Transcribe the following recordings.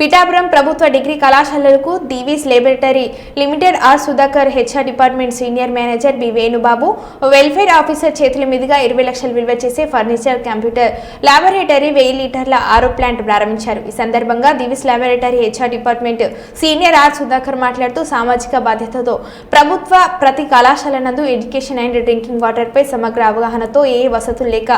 పిఠాపురం ప్రభుత్వ డిగ్రీ కళాశాలలకు Divis laboratory limited R Sudhakar HR department senior manager B Venubabu welfare officer చేతుల మీదుగా ఇరవై లక్షలు విలువ చేసే ఫర్నిచర్ కంప్యూటర్ లాబొరేటరీ వెయ్యి లీటర్ల ఆరో ప్లాంట్ ప్రారంభించారు. ఈ సందర్భంగా Divis laboratory HR department senior R Sudhakar మాట్లాడుతూ సామాజిక బాధ్యతతో ప్రభుత్వ ప్రతి కళాశాల నందు ఎడ్యుకేషన్ అండ్ డ్రింకింగ్ వాటర్పై సమగ్ర అవగాహనతో ఏ వసతులు లేక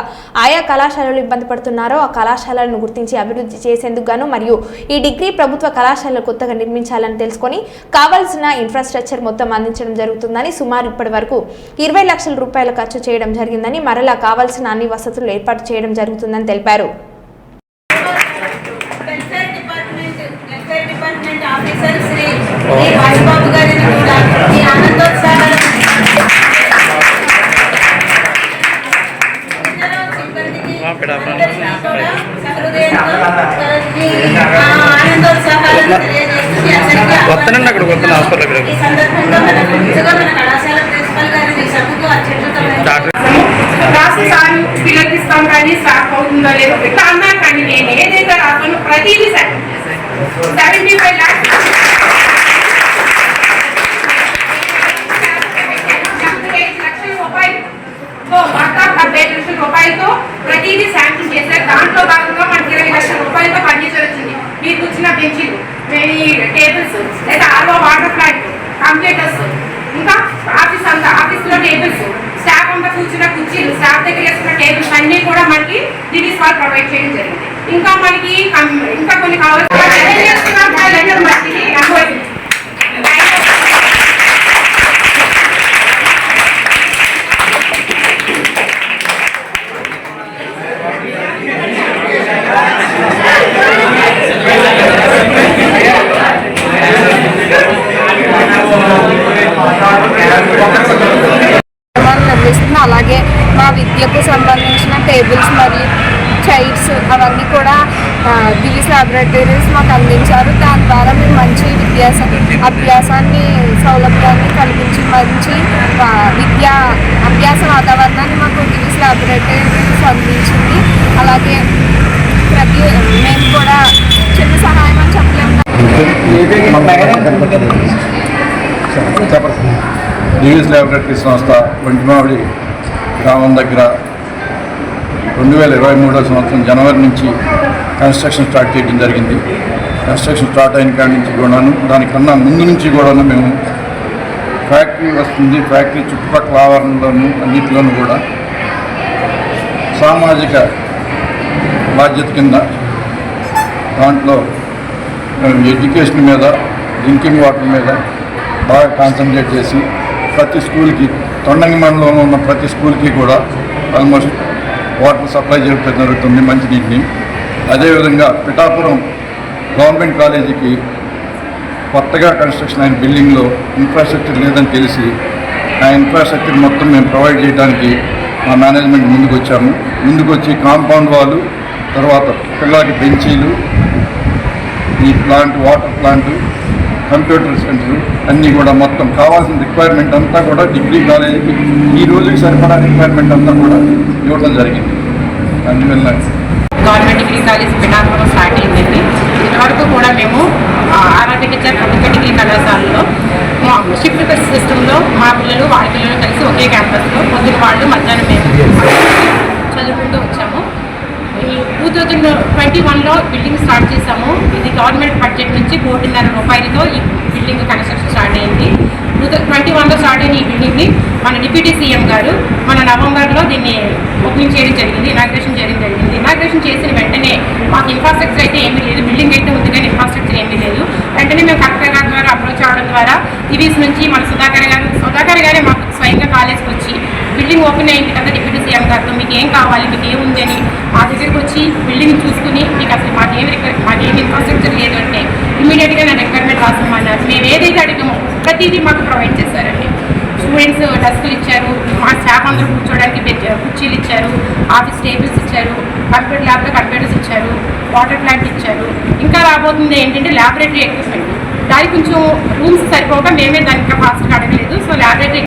ఆయా కళాశాలలు ఇబ్బంది పడుతున్నారో ఆ కళాశాలను గుర్తించి అభివృద్ధి చేసేందుకు గాను మరియు ఈ డిగ్రీ ప్రభుత్వ కళాశాలలు కొత్తగా నిర్మించాలని తెలుసుకొని కావాల్సిన ఇన్ఫ్రాస్ట్రక్చర్ మొత్తం అందించడం జరుగుతుందని సుమారు ఇప్పటి వరకు ఇరవై లక్షల రూపాయలు ఖర్చు చేయడం జరిగిందని మరలా కావాల్సిన అన్ని వసతులు ఏర్పాటు చేయడం జరుగుతుందని తెలిపారు. వస్తానండి అక్కడ వస్తాను హాస్పిటల్ పిల్లలకి ఇస్తాం కానీ స్టాక్ అవుతుందో లేదో ఇట్లా అన్నా కానీ నేను ఏదైతే రాసానో ప్రతిదీ సెవెంటీ ఫైవ్ ల్యాక్స్ లక్షల రూపాయలు సో మొత్తం డెబ్బై ఐదు లక్షల రూపాయలతో ప్రతిదీ శాంక్షన్ చేశారు దాంట్లో భాగంగా మనకి ఇరవై లక్షల రూపాయలతో ఫర్నిచర్ వచ్చింది మీరు కూర్చున్న బెంచీలు ఈ టేబుల్స్ లేదా ఆర్ఓ వాటర్ ప్లాంట్ కంప్యూటర్స్ ఇంకా ఆఫీస్ అంతా ఆఫీస్లో టేబుల్స్ స్టాఫ్ అంతా కూర్చున్న కుర్చీలు స్టాఫ్ దగ్గర వేసుకున్న టేబుల్స్ అన్ని కూడా మనకి దివీస్ వాళ్ళు ప్రొవైడ్ చేయడం జరిగింది. ఇంకా మనకి ఇంకా కొన్ని కావాల్సిన అలాగే మా విద్యకు సంబంధించిన టేబుల్స్ మరియు చైర్స్ అవన్నీ కూడా దిలీస్ లాబొరేటరీస్ మాకు అందించారు. దాని ద్వారా మేము మంచి విద్యాస అభ్యాసాన్ని సౌలభ్యాన్ని కల్పించి మంచి విద్యా అభ్యాస వాతావరణాన్ని మాకు దిలీస్ లాబొరేటరీస్ అందించింది. అలాగే ప్రతి మేము కూడా చిన్న సహాయం అని చెప్పలేము. దిలీస్ లాబొరేటరీ సంస్థ వంటిమావిడి గ్రామం దగ్గర రెండు వేల ఇరవై మూడో సంవత్సరం జనవరి నుంచి కన్స్ట్రక్షన్ స్టార్ట్ చేయడం జరిగింది. కన్స్ట్రక్షన్ స్టార్ట్ అయిన కాడి నుంచి కూడాను దానికన్నా ముందు నుంచి కూడాను మేము ఫ్యాక్టరీ వస్తుంది ఫ్యాక్టరీ చుట్టుపక్కల ఆవరణలోను అన్నింటిలోనూ కూడా సామాజిక బాధ్యత కింద దాంట్లో ఎడ్యుకేషన్ మీద డ్రింకింగ్ వాటర్ మీద బాగా కాన్సన్ట్రేట్ చేసి ప్రతి స్కూల్కి తొండంగి మండలంలో ఉన్న ప్రతి స్కూల్కి కూడా ఆల్మోస్ట్ వాటర్ సప్లై చేయడం జరుగుతుంది మంచినీటిని అదేవిధంగా పిఠాపురం గవర్నమెంట్ కాలేజీకి కొత్తగా కన్స్ట్రక్షన్ అయిన బిల్డింగ్లో ఇన్ఫ్రాస్ట్రక్చర్ లేదని తెలిసి ఆ ఇన్ఫ్రాస్ట్రక్చర్ మొత్తం మేము ప్రొవైడ్ చేయడానికి మా మేనేజ్మెంట్ ముందుకు వచ్చాము ముందుకు వచ్చి కాంపౌండ్ వాళ్ళు తర్వాత పిల్లలకి బెంచీలు ఈ plant water plant computer center అన్నీ కూడా మొత్తం కావాల్సిన రిక్వైర్మెంట్ అంతా కూడా డిగ్రీ కాలేజీకి ఈ రోజుకి సరిపడా రిక్వైర్మెంట్ అంతా కూడా ఇవ్వడం జరిగింది. అందువల్ల government degree college Pithapuram start అయిందండి. ఇంతవరకు కూడా మేము ఆరోగ్యచర్ ప్రభుత్వ డిగ్రీ కళాశాలలో మా షిఫ్ట్ సిస్టంలో మా పిల్లలు వాళ్ళ పిల్లలు కలిసి ఒకే క్యాంపస్లో పొద్దున వాళ్ళు మధ్యాహ్నం మేము చదువుకుంటూ వచ్చాము. ఈ టూ థౌజండ్ ట్వంటీ వన్లో బిల్డింగ్ స్టార్ట్ చేసాము గవర్నమెంట్ బడ్జెట్ నుంచి కోటిన్నర రూపాయలతో ఈ బిల్డింగ్ కన్స్ట్రక్షన్ స్టార్ట్ అయింది. టూ ట్వంటీ వన్లో స్టార్ట్ అయిన ఈ బిల్డింగ్ని మన డిప్యూటీ సీఎం గారు మన నవంబర్లో దీన్ని ఓపెనింగ్ చేయడం జరిగింది ఇనాగ్రేషన్ చేయడం జరిగింది. ఇనాగ్రేషన్ చేసిన వెంటనే మాకు ఇన్ఫ్రాస్ట్రక్చర్ అయితే ఏమీ లేదు బిల్డింగ్ అయితే ఉంది కానీ ఇన్ఫ్రాస్ట్రక్చర్ ఏమీ లేదు. వెంటనే మేము కలెక్టర్ గారి ద్వారా అప్రోచ్ అవ్వడం ద్వారా ఈవీస్ నుంచి మన సుధాకర్ గారు సుధాకర్ గారే మాకు స్వయంగా కాలేజ్కి వచ్చి బిల్డింగ్ ఓపెన్ అయింది కదా ఏంటి సీఎం మీకు ఏం కావాలి మీకు ఏముంది అని మా దగ్గరికి వచ్చి బిల్డింగ్ చూసుకుని మీకు అసలు మాకేం రిక్వైర్ మాకేం ఇన్ఫ్రాస్ట్రక్చర్ లేదు అంటే ఇమీడియట్గా నా రిక్వైర్మెంట్ రాసమన్నారు మేము ఏదైతే అడిగామో ప్రతిదీ మాకు ప్రొవైడ్ చేశారండి. స్టూడెంట్స్ డస్కులు ఇచ్చారు మా స్టాఫ్ అందరూ కూర్చోడానికి కుర్చీలు ఇచ్చారు ఆఫీస్ టేబుల్స్ ఇచ్చారు కంప్యూటర్ ల్యాబ్లో కంప్యూటర్స్ ఇచ్చారు వాటర్ ప్లాంట్ ఇచ్చారు. ఇంకా రాబోతుంది ఏంటంటే ల్యాబొరేటరీ ఎక్విప్మెంట్ దానికి కొంచెం రూమ్స్ సరిపోక మేమే దానికి ఫాస్ట్గా అడగలేదు సో ల్యాబొరేటరీ